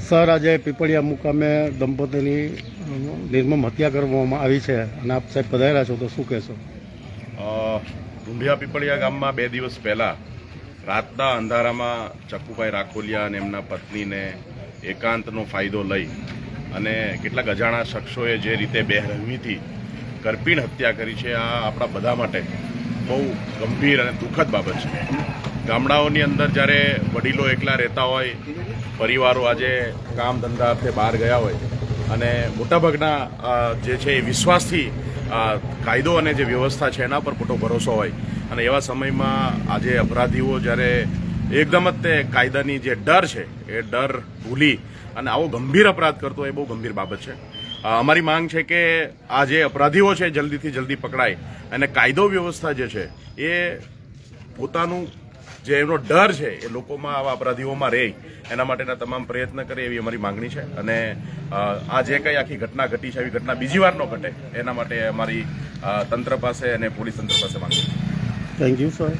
Sir આજે પીપળિયા મુકામે દંપતીની નિર્મમ હત્યા કરવામાં આવી છે અને આપ સાહેબ પધાર્યા છો તો શું કહેશો? અ, પીપળિયા ગામમાં બે દિવસ પહેલાં રાતના અંધારામાં ચક્કુભાઈ રાખોલિયા અને એમના પત્નીને એકાંતનો ફાયદો લઈ અને કેટલાક અજાણા શખ્સોએ જે રીતે બેરહમીથી કરપીણ હત્યા કરી છે આ આપણા બધા માટે બહુ ગંભીર અને દુઃખદ બાબત છે. ગામડાઓની અંદર જ્યારે વડીલો એકલા રહેતા હોય, પરિવારો આજે કામ ધંધા અર્થે બહાર ગયા હોય અને મોટાભાગના જે છે એ વિશ્વાસથી કાયદો અને જે વ્યવસ્થા છે એના પર મોટો ભરોસો હોય. અને એવા સમયમાં આજે અપરાધીઓ જ્યારે એકદમ જ તે કાયદાની જે ડર છે, એ ડર ભૂલી અને આવો ગંભીર અપરાધ કરતો એ બહુ ગંભીર બાબત છે. અમારી માંગ છે કે આ જે અપરાધીઓ છે, જલ્દીથી જલ્દી પકડાય અને કાયદો વ્યવસ્થા જે છે, એ પોતાનું જે એમનો ડર છે, એ લોકોમાં આવા અપરાધીઓમાં રહે. એના માટેના તમામ પ્રયત્ન કરે એવી અમારી માંગણી છે અને આ જે કંઈ આખી ઘટના ઘટી છે એવી ઘટના બીજી વાર ન ઘટે, એના માટે અમારી તંત્ર પાસે અને પોલીસ તંત્ર પાસે માંગણી છે. Thank you sir